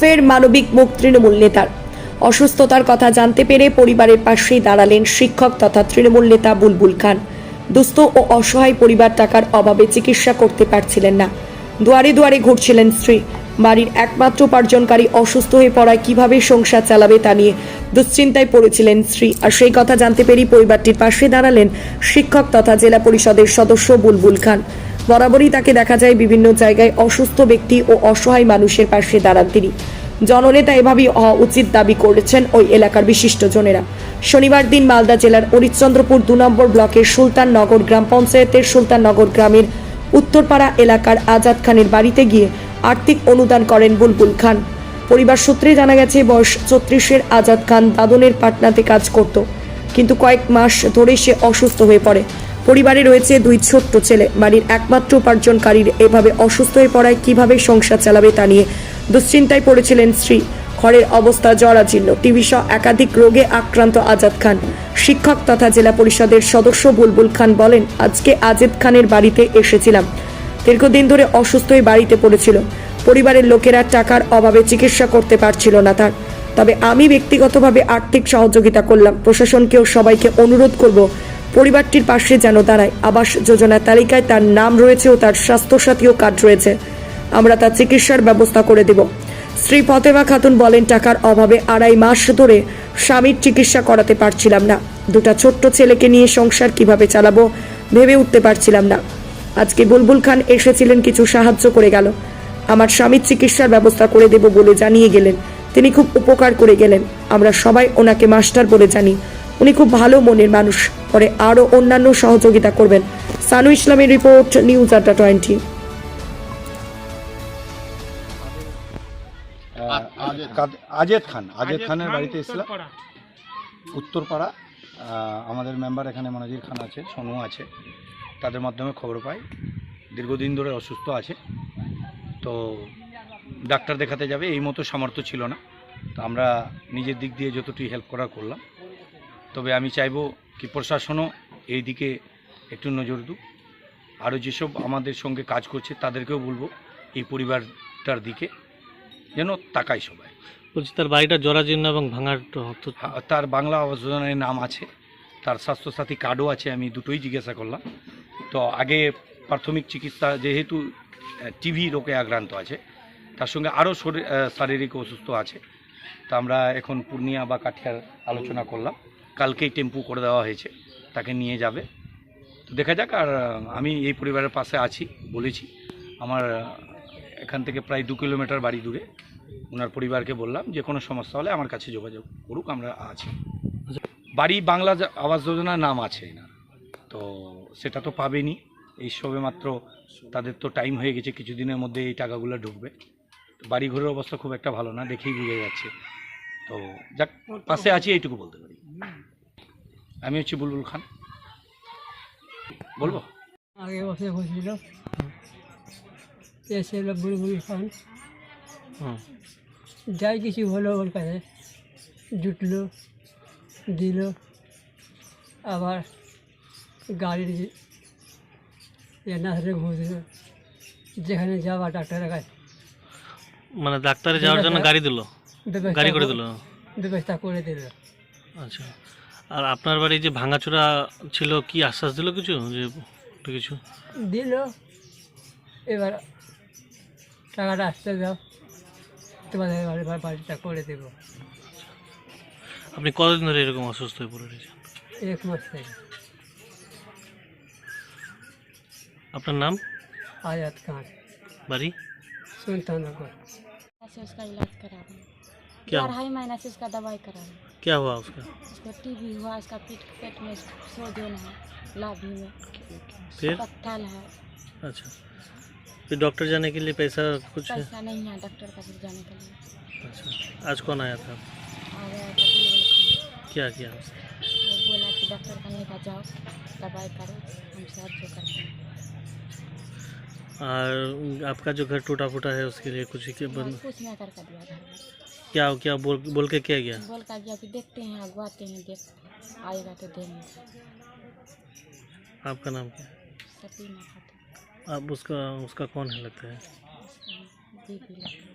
ফের মানবিক মুখ তৃণমূল নেতার। অসুস্থতার কথা জানতে পেরে পরিবারের পাশেই দাঁড়ালেন শিক্ষক তথা তৃণমূল নেতা বুলবুল খান। দুস্থ ও অসহায় পরিবার টাকার অভাবে চিকিৎসা করতে পারছিলেন না। দুয়ারে দুয়ারে ঘুরছিলেন স্ত্রী। বাড়ির একমাত্র উপার্জনকারী অসুস্থ হয়ে পড়ায় কীভাবে সংসার চালাবে তা নিয়ে দুশ্চিন্তায় পড়েছিলেন স্ত্রী। আর সেই কথা জানতে পেরেই পরিবারটির পাশে দাঁড়ালেন শিক্ষক তথা জেলা পরিষদের সদস্য বুলবুল খান। বরাবরই তাকে দেখা যায় বিভিন্ন জায়গায় অসুস্থ ব্যক্তি ও অসহায় মানুষের পাশে দাঁড়ান তিনি। জননেতা এভাবেই হওয়া উচিত দাবি করেছেন ওই এলাকার বিশিষ্টজনেরা শনিবার দিন মালদা জেলার হরিশ্চন্দ্রপুর দু নম্বর ব্লকের সুলতাননগর গ্রাম পঞ্চায়েতের সুলতাননগর গ্রামের উত্তরপাড়া এলাকার আজাদ খানের বাড়িতে গিয়ে আর্থিক অনুদান করেন বুলবুল খান। পরিবার সূত্রে জানা গেছে, বয়স চৌত্রিশের আজাদ খান দাদনের পাটনাতে কাজ করত। কিন্তু কয়েক মাস ধরে সে অসুস্থ হয়ে পড়ে। পরিবারে রয়েছে দুই ছোট্ট ছেলে। বাড়ির একমাত্র উপার্জনকারীর এভাবে অসুস্থ হয়ে পড়ায় কীভাবে সংসার চালাবে তা নিয়ে দুশ্চিন্তায় পড়েছিলেন স্ত্রী। ঘরের অবস্থা জরাজীর্ণ। টিভি সহ একাধিক রোগে আক্রান্ত আজাদ খান। শিক্ষক তথা জেলা পরিষদের সদস্য বুলবুল খান বলেন, আজকে আজাদ খানের বাড়িতে এসেছিলাম। দীর্ঘদিন ধরে অসুস্থ হয়ে বাড়িতে পড়েছিল। পরিবারের লোকেরা টাকার অভাবে চিকিৎসা করতে পারছিল না তার। তবে আমি ব্যক্তিগতভাবে আর্থিক সহযোগিতা করলাম। প্রশাসনকেও সবাইকে অনুরোধ করব পরিবারটির পাশে যেন দাঁড়ায়। আবাস যোজনার তালিকায় তার নাম রয়েছে ও তার স্বাস্থ্যসাথীও কার্ড রয়েছে। আমরা তার চিকিৎসার ব্যবস্থা করে দেব। শ্রী ফতেমা খাতুন বলেন, টাকার অভাবে আড়াই মাস ধরে স্বামীর চিকিৎসা করাতে পারছিলাম না। দুটা ছোট্ট ছেলেকে নিয়ে সংসার কীভাবে চালাবো ভেবে উঠতে পারছিলাম না। আজকে বুলবুল খান এসেছিলেন, কিছু সাহায্য করে গেল। আমার স্বামীর চিকিৎসার ব্যবস্থা করে দেব বলে জানিয়ে গেলেন। তিনি খুব উপকার করে গেলেন। আমরা সবাই ওনাকে মাস্টার বলে জানি। উনি খুব ভালো মনের মানুষ। পরে আরও অন্যান্য সহযোগিতা করবেন। সানু ইসলামের report news Adda twenty. Ajed Khan Ajed খানের বাড়িতে এসেছিলাম উত্তরপাড়া। আমাদের মেম্বার এখানে মনাজির খান আছে সোনু আছে। তাদের মাধ্যমে খবর পাই। দীর্ঘদিন ধরে অসুস্থ আছে। তো ডাক্তার দেখাতে যাবে এই মতো সামর্থ্য ছিল না। তো আমরা নিজের দিক দিয়ে যতটুকু হেল্প করার করলাম তবে আমি চাইব কি প্রশাসনও এই দিকে একটু নজর দিক আরও যেসব আমাদের সঙ্গে কাজ করছে তাদেরকেও বলব এই পরিবারটার দিকে যেন তাকায় সবাই। বলছি তার বাড়িটা জরাজীর্ণ এবং ভাঙার তার বাংলা আবাস যোজনায় নাম আছে তার স্বাস্থ্যসাথী কার্ডও আছে আমি দুটোই জিজ্ঞাসা করলাম। তো আগে প্রাথমিক চিকিৎসা যেহেতু টিভি রোগে আক্রান্ত আছে তার সঙ্গে আরও শরীর শারীরিক অসুস্থ আছে। তা আমরা এখন পূর্ণিয়া বা কাঠিয়ার আলোচনা করলাম। কালকেই টেম্পু করে দেওয়া হয়েছে, তাকে নিয়ে যাবে। তো দেখা যাক, আর আমি এই পরিবারের পাশে আছি বলেছি। আমার এখান থেকে প্রায় দু কিলোমিটার বাড়ি দূরে। ওনার পরিবারকে বললাম, যে কোনো সমস্যা হলে আমার কাছে যোগাযোগ করুক, আমরা আছি। বাড়ি বাংলা আবাস যোজনার নাম আছে না তো সেটা তো পাবেনি। এই সবে মাত্র তাদের তো টাইম হয়ে গেছে, কিছুদিনের মধ্যে এই টাকাগুলো ঢুকবে। তো বাড়ি ঘরের অবস্থা খুব একটা ভালো না, দেখেই বুঝে যাচ্ছে। তো যাক পাশে আছি এইটুকু বলতে পারি। আমি হচ্ছি বুলবুল খান। বলব? আগে বসে বসছিল। এসে এলো বুলবুল খান। হুম। যাই কিছু হলো ওর কাছে জুটলো দিল আবার গাড়ির যে- এ নার্সে ঘুষ দিল যেখানে যাওয়া ডাক্তারের কাছে। মানে ডাক্তারে যাওয়ার জন্য গাড়ি দিল? গাড়ি করে দিল? ব্যবস্থা করে দিল। আচ্ছা। আর আপনার বাড়ি যে ভাঙাচোরা ছিল কি আশ্বাস দিল কিছু? যে কিছু? দিল। এবার টাকাটা আসতে দাও। তোমাদের বাড়িটা করে দেব। আপনি কতদিন ধরে এরকম অসুস্থ হয়ে পড়ে রয়েছেন? এক মাস থেকে আপনার নাম? আজাদ খান। বাড়ি? সুলতানগর। हैं क्या अढ़ाई महीना से उसका दवाई करा रहे क्या हुआ उसका? उसको टीबी हुआ उसका पेट पेट में सोजन है लाभी में। फिर? है। अच्छा। फिर डॉक्टर जाने के लिए पैसा कुछ है? पैसा नहीं है डॉक्टर का भी जाने के लिए। अच्छा। आज कौन आया था? खान क्या किया बोला कि डॉक्टर का लेकर जाओ दवाई करो हम सब जो करते हैं। और आपका जो घर टूटा फूटा है उसके लिए कुछ के बन, कुछ करके दिया क्या हो क्या बोल बोल के क्या गया? बोल का गया कि देखते हैं अगवाते हैं देख आएगा तो देंगे आपका नाम क्या? है सती आप उसका उसका कौन है लगता है? दीदी लगता है